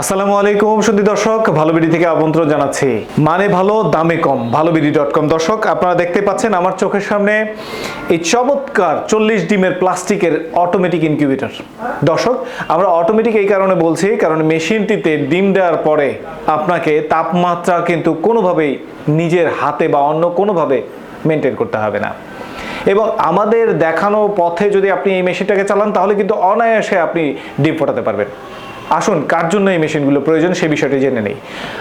আসসালামু আলাইকুম সুদী দর্শক, ভালো বিডি থেকে আমন্ত্রণ জানাচ্ছি। মানে ভালো, দামে কম, ভালো বিডি ডট কম। দর্শক, আপনারা দেখতে পাচ্ছেন আমার চোখের সামনে এই চমৎকার চল্লিশ ডিমের প্লাস্টিকের অটোমেটিক ইনকিউবেটর দর্শক, আমরা অটোমেটিক এই কারণে বলছি, কারণ মেশিনটিতে ডিম দেওয়ার পরে আপনাকে তাপমাত্রা কিন্তু কোনোভাবেই নিজের হাতে বা অন্য কোনোভাবে মেনটেন করতে হবে না। এবং আমাদের দেখানো পথে যদি আপনি এই মেশিনটাকে চালান, তাহলে কিন্তু অনায়াসে আপনি ডিম ফোটাতে পারবেন। আসুন, কার জন্য এই মেশিনগুলো প্রয়োজন সে বিষয়টি জেনে নেই।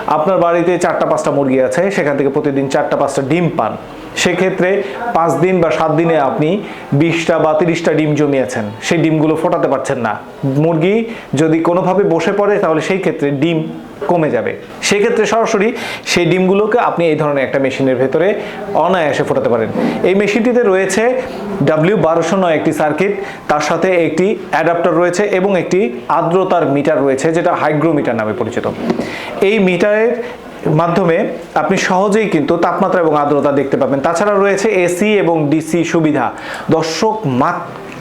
আপনার বাড়িতে চারটা, পাঁচটা মুরগি আছে, সেখান থেকে প্রতিদিন চারটা, পাঁচটা ডিম পান। সেক্ষেত্রে পাঁচ দিন বা সাত দিনে আপনি বিশটা বা তিরিশটা ডিম জমিয়েছেন। সেই ডিমগুলো ফোটাতে পারছেন না। মুরগি যদি কোনোভাবে বসে পড়ে, তাহলে সেই ক্ষেত্রে ডিম কমে যাবে। সেক্ষেত্রে সরাসরি সেই ডিমগুলোকে আপনি এই ধরনের একটা মেশিনের ভেতরে অনায়াসে ফোটাতে পারেন। এই মেশিনটিতে রয়েছে ডাব্লিউ বারোশো নয় একটি সার্কিট, তার সাথে একটি অ্যাডাপ্টার রয়েছে এবং একটি আর্দ্রতার মিটার রয়েছে, যেটা হাইগ্রোমিটার নামে পরিচিত। এই মিটারের মাধ্যমে আপনি সহজেই কিন্তু তাপমাত্রা এবং আর্দ্রতা দেখতে পাবেন। তাছাড়া রয়েছে এসি এবং ডিসি সুবিধা। দর্শক মাত্র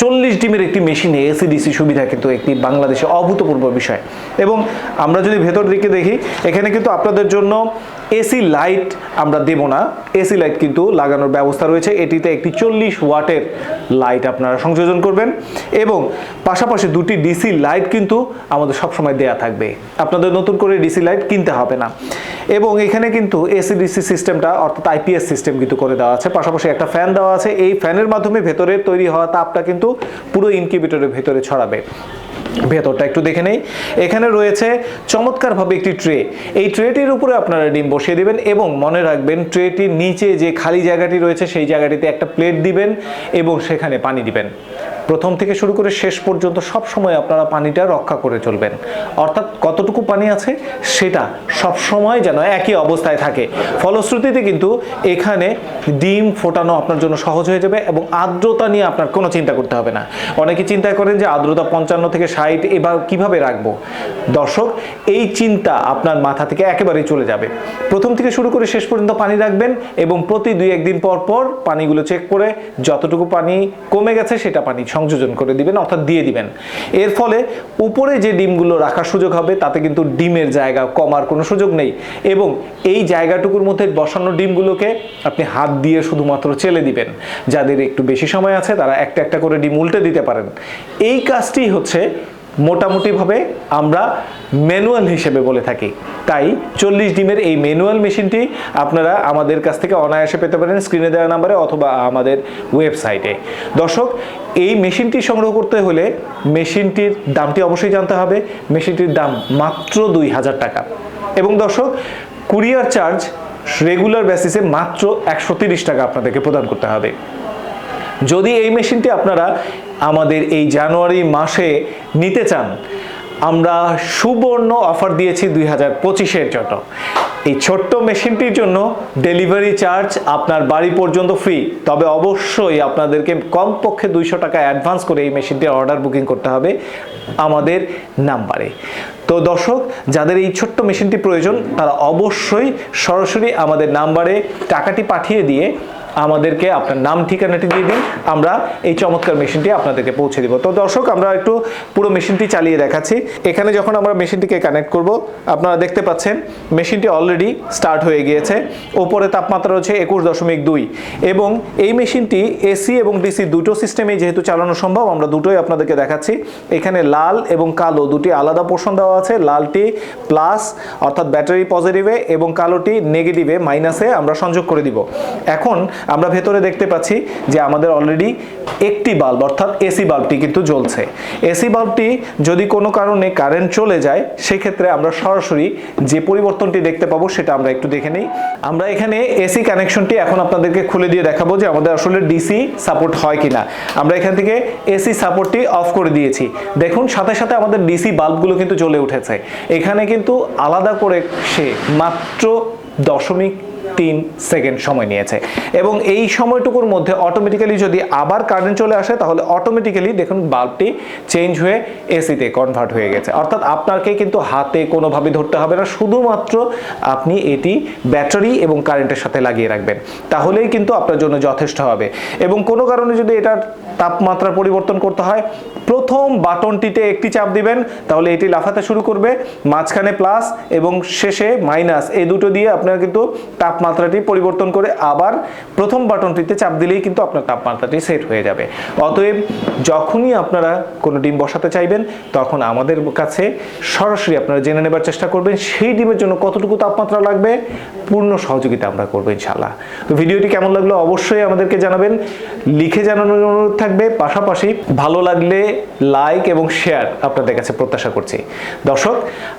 চল্লিশ ডিমের একটি মেশিনে এসি ডিসি সুবিধা কিন্তু একটি বাংলাদেশে অভূতপূর্ব বিষয়। এবং আমরা যদি ভেতর দিকে দেখি, এখানে কিন্তু আপনাদের জন্য এসি লাইট আমরা দেব না। এসি লাইট কিন্তু লাগানোর ব্যবস্থা রয়েছে। এটিতে একটি চল্লিশ ওয়াটের লাইট আপনারা সংযোজন করবেন এবং পাশাপাশি দুটি ডিসি লাইট কিন্তু আমাদের সবসময় দেয়া থাকবে। আপনাদের নতুন করে ডিসি লাইট কিনতে হবে না। এবং এখানে কিন্তু এসি ডিসি সিস্টেমটা অর্থাৎ আইপিএস সিস্টেম কিন্তু করে দেওয়া আছে। পাশাপাশি একটা ফ্যান দেওয়া আছে। এই ফ্যানের মাধ্যমে ভেতরে তৈরি হওয়া তাপটা কিন্তু পুরো ইনকিউবেটরের ভেতরে ছড়াবে। ভেতরটা একটু দেখে নেই। এখানে রয়েছে চমৎকারভাবে একটি ট্রে এই ট্রেটির উপরে আপনারা ডিম বসিয়ে দেবেন এবং মনে রাখবেন ট্রেটির নিচে যে খালি জায়গাটি রয়েছে, সেই জায়গাটিতে একটা প্লেট দিবেন এবং সেখানে পানি দিবেন। প্রথম থেকে শুরু করে শেষ পর্যন্ত সব সময় আপনারা পানিটা রক্ষা করে চলবেন। অর্থাৎ কতটুকু পানি আছে সেটা সব সময় যেন একই অবস্থায় থাকে। ফলশ্রুতিতে কিন্তু এখানে ডিম ফোটানো আপনার জন্য সহজ হয়ে যাবে এবং আর্দ্রতা নিয়ে আপনার কোনো চিন্তা করতে হবে না। অনেকে চিন্তা করেন যে আর্দ্রতা পঞ্চান্ন থেকে ষাট এবার কীভাবে রাখব? দর্শক, এই চিন্তা আপনার মাথা থেকে একেবারেই চলে যাবে। প্রথম থেকে শুরু করে শেষ পর্যন্ত পানি রাখবেন এবং প্রতি দুই একদিন পর পর পানিগুলো চেক করে যতটুকু পানি কমে গেছে সেটা পানি সংযোজন করে দিবেন, অর্থাৎ দিয়ে দিবেন। এর ফলে উপরে যে ডিমগুলো রাখার সুযোগ হবে, তাতে কিন্তু ডিমের জায়গা কমার কোনো সুযোগ নেই। এবং এই জায়গাটুকুর মধ্যে বসানো ডিমগুলোকে আপনি হাত দিয়ে শুধুমাত্র চেলে দিবেন। যাদের একটু বেশি সময় আছে, তারা একটা একটা করে ডিম উল্টে দিতে পারেন। এই কাজটি হচ্ছে মোটামুটিভাবে আমরা ম্যানুয়াল হিসেবে বলে থাকি। তাই চল্লিশ ডিমের এই ম্যানুয়াল মেশিনটি আপনারা আমাদের কাছ থেকে অনায়াসে পেতে পারেন স্ক্রিনে দেওয়া নাম্বারে অথবা আমাদের ওয়েবসাইটে। দর্শক, এই মেশিনটি সংগ্রহ করতে হলে মেশিনটির দামটি অবশ্যই জানতে হবে। মেশিনটির দাম মাত্র দুই হাজার টাকা। এবং দর্শক, কুরিয়ার চার্জ রেগুলার বেসিসে মাত্র একশো টাকা আপনাদেরকে প্রদান করতে হবে। যদি এই মেশিনটি আপনারা আমাদের এই জানুয়ারি মাসে নিতে চান। আমরা সুবর্ণ অফার দিয়েছি দুই হাজার পঁচিশের জন্য। এই ছোট্ট মেশিনটির জন্য ডেলিভারি চার্জ আপনার বাড়ি পর্যন্ত ফ্রি। তবে অবশ্যই আপনাদেরকে কমপক্ষে দুইশো টাকা অ্যাডভান্স করে এই মেশিনটির অর্ডার বুকিং করতে হবে আমাদের নাম্বারে। তো দর্শক, যাদের এই ছোট্ট মেশিনটি প্রয়োজন, তারা অবশ্যই সরাসরি আমাদের নাম্বারে টাকাটি পাঠিয়ে দিয়ে আমাদেরকে আপনার নাম, ঠিকানাটি দিয়ে দিন, আমরা এই চমৎকার মেশিনটি আপনাদেরকে পৌঁছে দিব। তো দর্শক, আমরা একটু পুরো মেশিনটি চালিয়ে দেখাচ্ছি। এখানে যখন আমরা মেশিনটিকে কানেক্ট করব, আপনারা দেখতে পাচ্ছেন, মেশিনটি অলরেডি স্টার্ট হয়ে গিয়েছে। ওপরে তাপমাত্রা রয়েছে একুশ দশমিক দুই। এবং এই মেশিনটি এসি এবং ডিসি দুটো সিস্টেমে যেহেতু চালানো সম্ভব, আমরা দুটোই আপনাদেরকে দেখাচ্ছি। এখানে লাল এবং কালো দুটি আলাদা পোর্শন দেওয়া আছে। লালটি প্লাস অর্থাৎ ব্যাটারি পজিটিভে এবং কালোটি নেগেটিভে মাইনাসে আমরা সংযোগ করে দিব। এখন আমরা ভেতরে দেখতে পাচ্ছি যে আমাদের অলরেডি একটি বাল্ব অর্থাৎ এসি বাল্বটি কিন্তু জ্বলছে। এসি বাল্বটি যদি কোনো কারণে কারেন্ট চলে যায়, সেক্ষেত্রে আমরা সরাসরি যে পরিবর্তনটি দেখতে পাবো সেটা আমরা একটু দেখে নিই। আমরা এখানে এসি কানেকশনটি এখন আপনাদেরকে খুলে দিয়ে দেখাবো যে আমাদের আসলে ডিসি সাপোর্ট হয় কিনা। আমরা এখান থেকে এসি সাপোর্টটি অফ করে দিয়েছি। দেখুন, সাথে সাথে আমাদের ডিসি বাল্বগুলো কিন্তু জ্বলে উঠেছে। এখানে কিন্তু আলাদা করে সে মাত্র দশমিক তিন সেকেন্ড সময় নিয়েছে। এবং এই সময়টুকুর মধ্যে অটোমেটিক্যালি যদি আবার কারেন্ট চলে আসে, তাহলে অটোমেটিক্যালি দেখুন বাল্বটি চেঞ্জ হয়ে এসিতে কনভার্ট হয়ে গেছে। অর্থাৎ আপনাকে কিন্তু হাতে কোনোভাবে ধরতে হবে না, শুধুমাত্র আপনি এটি ব্যাটারি এবং কারেন্টের সাথে লাগিয়ে রাখবেন। তাহলেই কিন্তু আপনার জন্য যথেষ্ট হবে। এবং কোনো কারণে যদি এটার তাপমাত্রা পরিবর্তন করতে হয় প্রথম বাটনটিতে একটি চাপ দিবেন, তাহলে এটি লাফাতে শুরু করবে, মাঝখানে প্লাস এবং শেষে মাইনাস। এই দুটো দিয়ে আপনার কিন্তু তাপমাত্রাটি পরিবর্তন করে আবার প্রথম বাটনটিতে চাপ দিলেই কিন্তু আপনার তাপমাত্রাটি সেট হয়ে যাবে। অতএব যখনই আপনারা কোনো ডিম বসাতে চাইবেন, তখন আমাদের কাছে সরাসরি আপনারা জেনে নেবার চেষ্টা করবেন, সেই ডিমের জন্য কতটুকু তাপমাত্রা লাগবে, পূর্ণ সহযোগিতা আমরা করব ইনশাল্লাহ তো ভিডিওটি কেমন লাগল অবশ্যই আমাদেরকে জানাবেন, লিখে জানানোর অনুরোধ থাকবে, পাশাপাশি ভালো লাগলে লাইক এবং শেয়ার আপনাদের কাছে প্রত্যাশা করছি। দর্শক,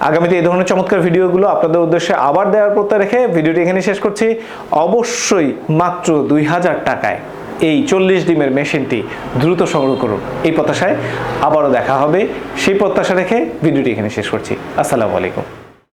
আগামীতে এই ধরনের চমৎকার ভিডিওগুলো আপনাদের উদ্দেশ্যে আবার দেওয়ার প্রত্যয় রেখে ভিডিওটি এখানে শেষ করছি। অবশ্যই মাত্র দুই হাজার টাকায় এই চল্লিশ ডিমের মেশিনটি দ্রুত সংগ্রহ করুন। এই প্রত্যাশায় আবারও দেখা হবে। সেই প্রত্যাশা রেখে ভিডিওটি এখানে শেষ করছি। আসসালামু আলাইকুম।